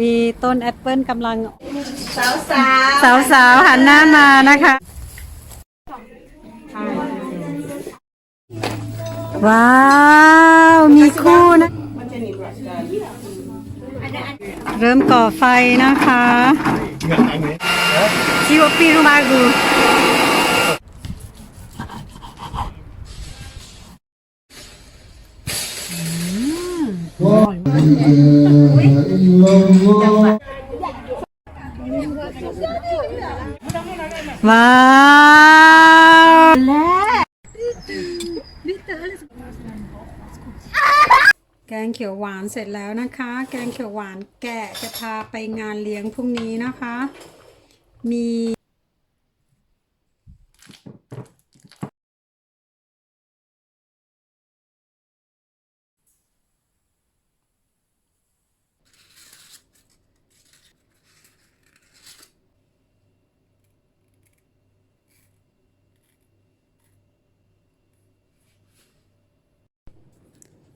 มีต้นแอปเปิลกำลังสาวสาวสาวสาวๆหันหน้ามานะคะ ว้าว มีคู่นะ เริ่มก่อไฟนะคะชิวปิรุมากู ว้าวแกงเขียวหวานเสร็จแล้วนะคะ แกงเขียวหวานแกะจะพาไปงานเลี้ยงพรุ่งนี้นะคะ มี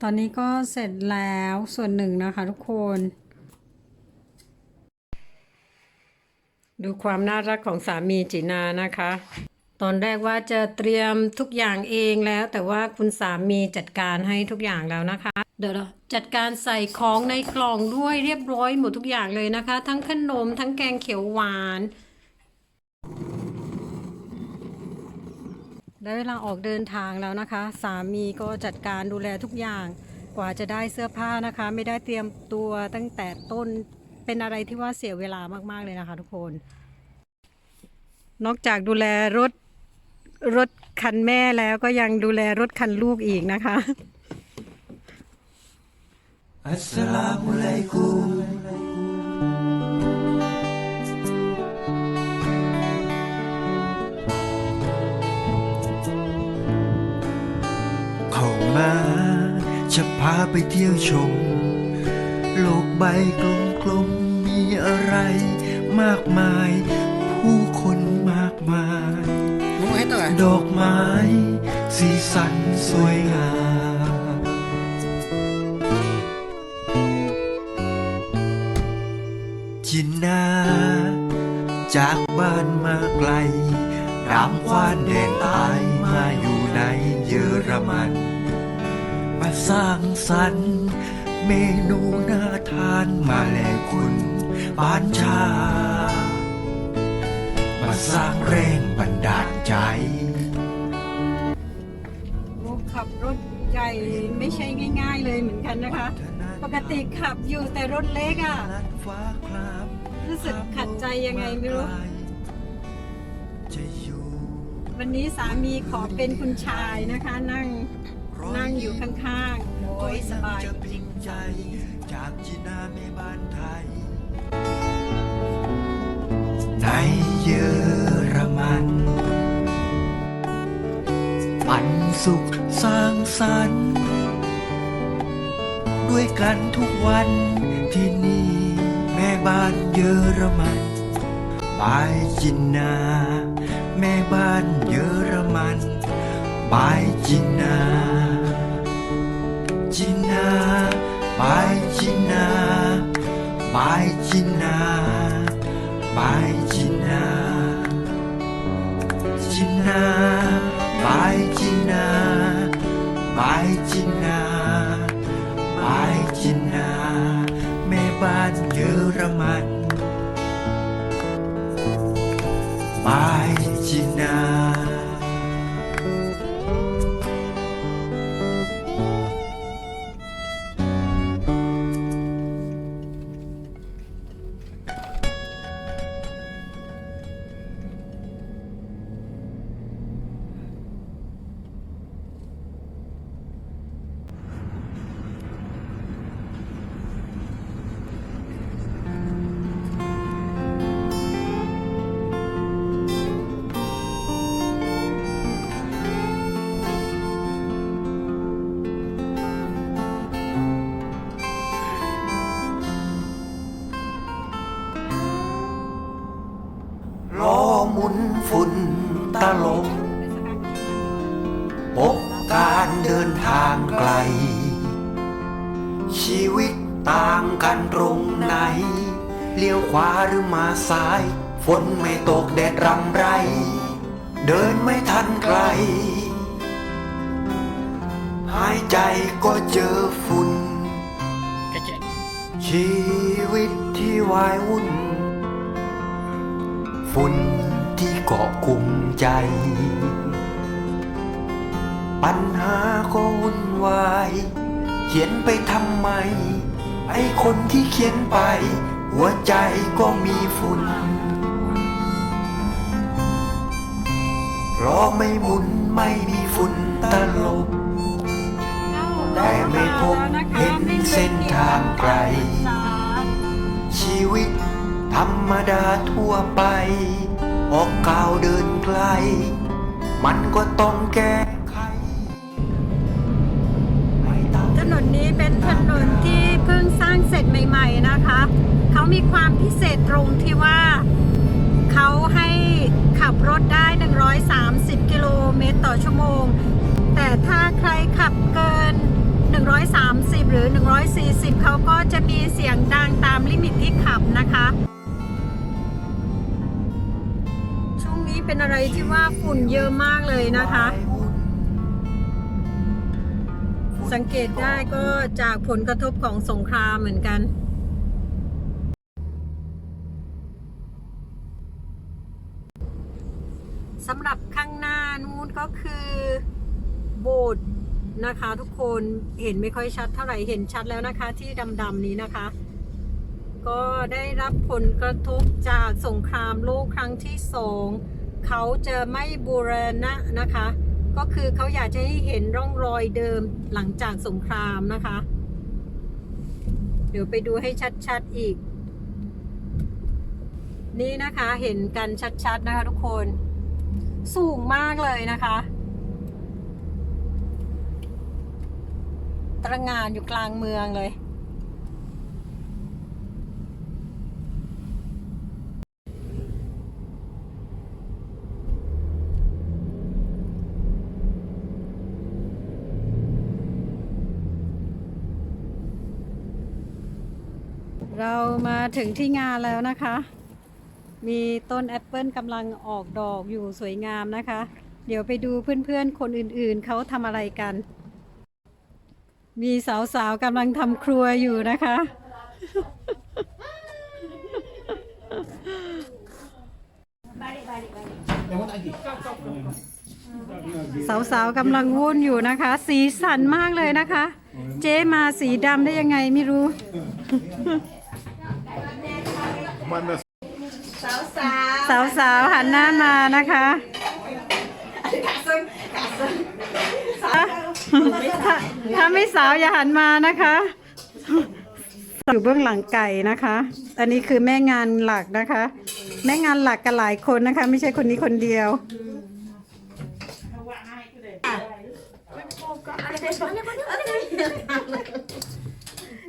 ตอนนี้ก็เสร็จแล้วส่วนหนึ่งนะคะทุกคน ดูความน่ารักของสามีจีนานะคะ ตอนแรกว่าจะเตรียมทุกอย่างเองแล้ว แต่ว่าคุณสามีจัดการให้ทุกอย่างแล้วนะคะ เดี๋ยวเราจัดการใส่ของในกล่องด้วยเรียบร้อยหมดทุกอย่างเลยนะคะ ทั้งขนมทั้งแกงเขียวหวาน ได้เวลาออกเดินทางแล้วนะคะ สามีก็จัดการดูแลทุกอย่าง กว่าจะได้เสื้อผ้านะคะ ไม่ได้เตรียมตัวตั้งแต่ต้นเป็นอะไรที่ว่าเสียเวลามาก ๆ เลยนะคะทุกคน นอกจากดูแลรถรถคันแม่แล้วก็ยังดูแลรถคันลูกอีกนะคะเข้ามา จะพาไปเที่ยวชม โลกใบกลมๆมีอะไรมากมาย ผู้คนมากมายดอกไม้ สีสันสวยงาม จินนา จากบ้านมาไกลรามควานแดนตายมาอยู่ในเยอรมัน สร้างสรรค์ เมนูน่าทานมาแลกคุณบ้านชา มาสร้างแรงบันดาลใจขับรถใหญ่ไม่ใช่ง่าย ๆ เลยเหมือนกันนะคะ ปกติขับอยู่แต่รถเล็กอะ่ะ รู้สึกขัดใจยังไงไม่รู้ วันนี้สามีขอเป็นคุณชายนะคะ นั่ง นั่งอยู่ข้างๆโอ้ยสบายจะจริงใจ จากจีนาแม่บ้านไทย ในเยอรมันปันสุขสร้างสรรค์ ด้วยกันทุกวันที่นี่แม่บ้านเยอรมันบายจินนา แม่บ้านเยอรมันบายจินนา จินนาบายจินนาบายจินนาบายจินนาจินนาบายจินนาบายจินนาบายจินนาแม่บ้านเยอรมันบ นไม่ทันใคร หายใจก็เจอฝุ่น ชีวิตที่วายวุ่น ฝุ่นที่เกาะกลุ่มใจ ปัญหาก็วุ่นวาย เขียนไปทำไม ไอ้คนที่เขียนไป หัวใจก็มีฝุ่น เพราะไม่หมุนไม่มีฝุ่นตลบ แต่ไม่พบเห็นเส้นทางไกล ชีวิตธรรมดาทั่วไป ออกก้าวเดินไกล มันก็ต้องแก้ไขไม่ต้องถนนนี้เป็นถนนที่เพิ่งสร้างเสร็จใหม่ ๆนะคะ เขามีความพิเศษตรงที่ว่า เขาให้ขับรถได้ 130 กิโลเมตรต่อชั่วโมง แต่ถ้าใครขับเกิน 130 หรือ 140 เขาก็จะมีเสียงดังตามลิมิตที่ขับนะคะ ช่วงนี้เป็นอะไรที่ว่าฝุ่นเยอะมากเลยนะคะ สังเกตได้ก็จากผลกระทบของสงครามเหมือนกัน สำหรับข้างหน้านู้น ก็คือโบสถ์นะคะทุกคนเห็นไม่ค่อยชัดเท่าไหร่เห็นชัดแล้วนะคะที่ดำๆนี้นะคะ ก็ได้รับผลกระทบจากสงครามโลกครั้งที่สองเขาจะไม่บูรณะนะคะ ก็คือเขาอยากจะให้เห็นร่องรอยเดิมหลังจากสงครามนะคะ เดี๋ยวไปดูให้ชัดๆอีก นี่นะคะเห็นกันชัดๆนะคะทุกคน สูงมากเลยนะคะ ตระงานอยู่กลางเมืองเลย เรามาถึงที่งานแล้วนะคะ มีต้นแอ เปิลกำลังออกดอกอยู่สวยงามนะคะ เดี๋ยวไปดูเพื่อนๆ คนอื่นๆ เขาทำอะไรกัน มีสาวๆกำลังทำครัวอยู่นะคะ สาวๆกำลังวุ่นอยู่นะคะ สีสันมากเลยนะคะ เจ๊มาสีดำได้ยังไงไม่รู้ สาว สาวๆหันหน้ามานะคะถ้าถ้าไม่สาวอย่าหันมานะคะอยู่เบื้องหลังไก่นะคะ อันนี้คือแม่งานหลักนะคะ แม่งานหลักกันหลายคนนะคะ ไม่ใช่คนนี้คนเดียว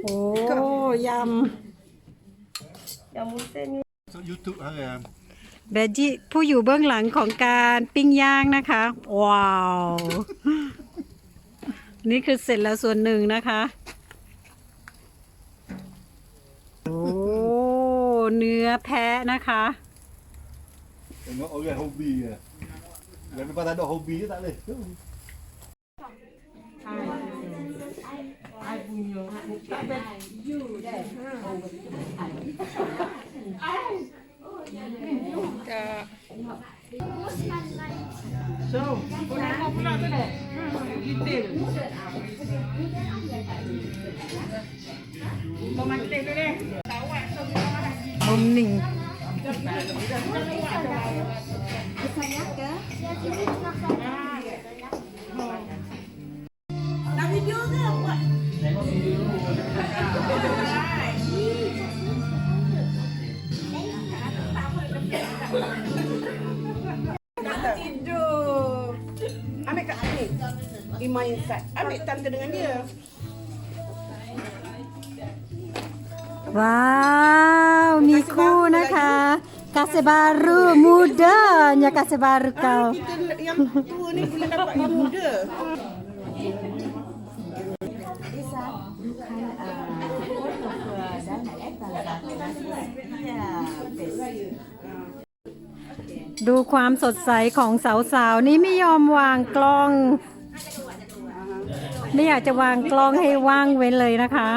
โอ้ยำ YouTube อะไรอะ เบจจี้ผู้อยู่เบื้องหลังของการปิ้งย่างนะคะ ว้าว นี่คือเสร็จแล้วส่วนหนึ่งนะคะ โอ้ เนื้อแพะนะคะ Tengok orang hobi ya. Lepas tak ada hobi je tak boleh. そうこれもプラスで言ってる止まってくれ Ambil kat Amik. Ima inside. Ambil tangga dengan dia. Wow, Miku นะคะกาเซบารุมูดา nya กาเซบารุ kau. Kita yang tua ni boleh dapat yang muda. ดูความสดใสของสาวๆ นี่ไม่ยอมวางกล้อง ไม่อยากจะวางกล้องให้ว่างเว้นเลยนะคะ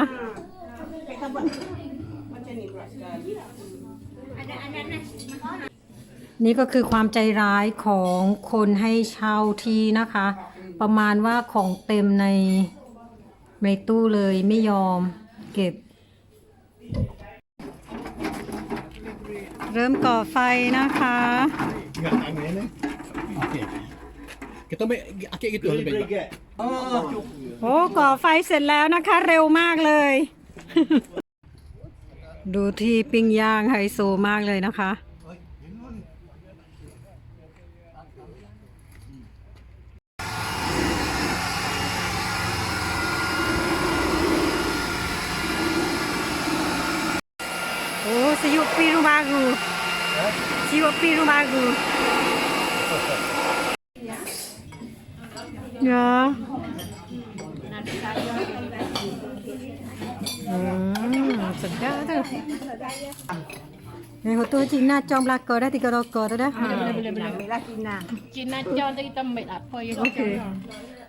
นี่ก็คือความใจร้ายของคนให้เช่าที่นะคะ ประมาณว่าของเต็มในในตู้เลยไม่ยอมเก็บ เริ่มก่อไฟนะคะ Enggak angin ni. Okey. Kita ambil akik gitu lebih baik. Oh. โอ้ก่อไฟเสร็จแล้วนะคะ เร็วมากเลย ดูที่ปิ้งย่างไฮโซมากเลยนะคะ Oh, sayur piru baru. Sayur piru baru. Ya. Hmm, sedap tu. Ni hotu Cina com belaka dah tiga rokok tu dah. Ha. Cina John tadi kita ambil apa ya? Okey. Hmm.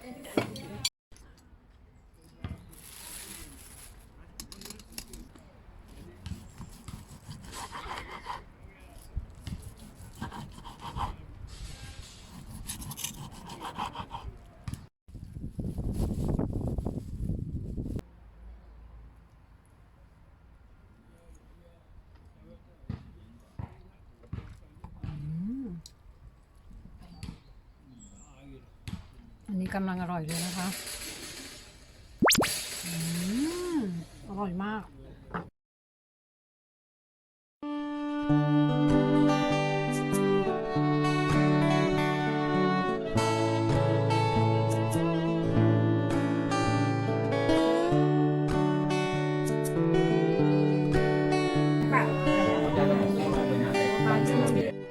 กำลังอร่อยเลยนะคะอร่อยมาก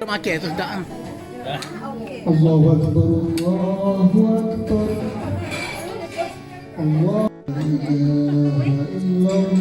Kita makan tu sedap ah. الله أكبر الله أكبر. الله لا إله إلا الله.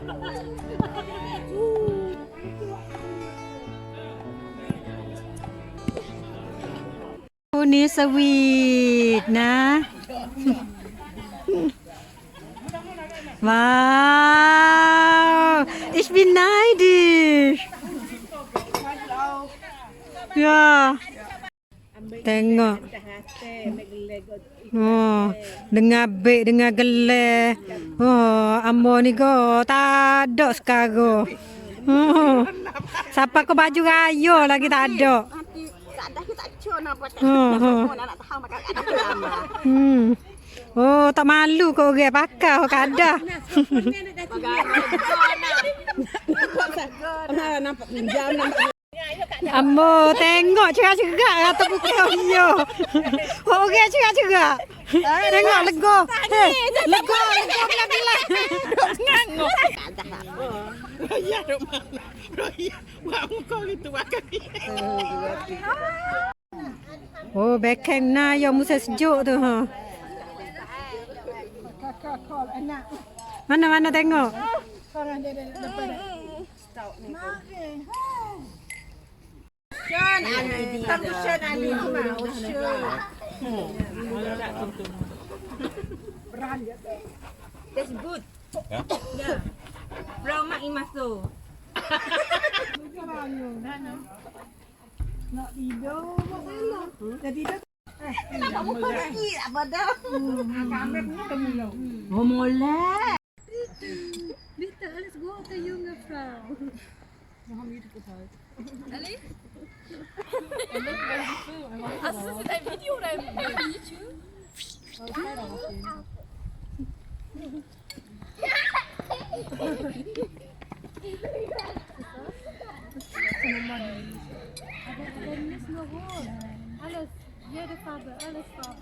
คู่นี้สวีทนะ ว้า tengok Oh, dengar beg, dengar geleh. Oh, ambo ni go tak ada sekarang. Oh, siapa ke baju raya lagi tak ada. Oh, oh. Hmm. Oh, tak malu kau orang pakai kau kada. Nampak pinjam nampak Amo tengok cerah juga kata putih yo. Okey cerah juga. Tengok lego. Lego lego bila bila. Ngangok. Ya rumah. Ya, wah kau itu wakak. Oh, backhand na yo musa sejuk tu ha. Mana mana tengok. Korang dia depan. Stout ni. Ocean, Ani. Tang Ocean, Ani. Kuma, Ocean. That's good. Ya? Yeah. yeah. Roma imaso. Nak tidur, masalah. Dah tidur. Kenapa mau pergi? Apa dah? Kamera pun kamu Oh, mulai. Bitte, alles Gute, junge Frau. Wir haben want hook. Oh. Good game ako. Ah, ya. Tangi tu on.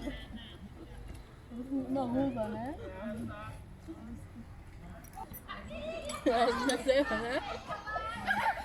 อืมระยะสั้นเนี่ยเ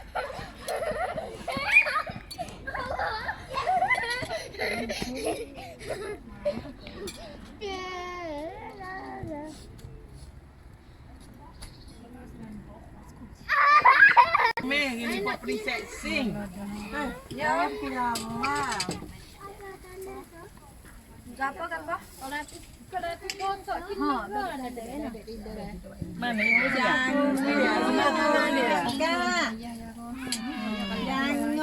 ออแล้วต้องหาใช้ไปสองเดือน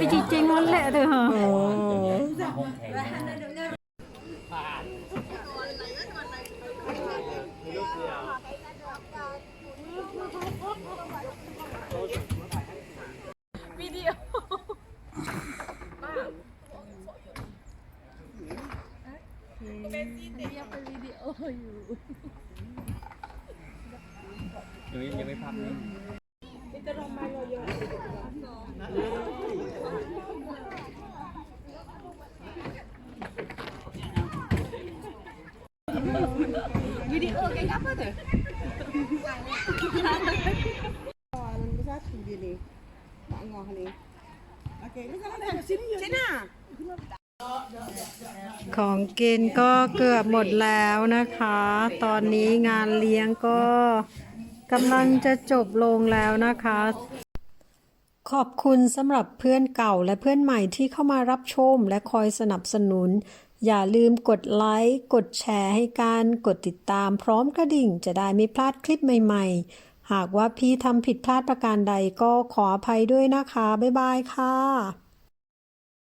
ปจริงๆนั่นแหละเธอฮะห้องแข็งนะยังไม่ยังไม่พับเลย ของกินก็เกือบหมดแล้วนะคะ ตอนนี้งานเลี้ยงก็กำลังจะจบลงแล้วนะคะ ขอบคุณสำหรับเพื่อนเก่าและเพื่อนใหม่ที่เข้ามารับชมและคอยสนับสนุน อย่าลืมกดไลค์ กดแชร์ให้กันกดติดตามพร้อมกระดิ่งจะได้ไม่พลาดคลิปใหม่ ๆ หากว่าพี่ทำผิดพลาดประการใดก็ขออภัยด้วยนะคะ บ๊ายบายค่ะ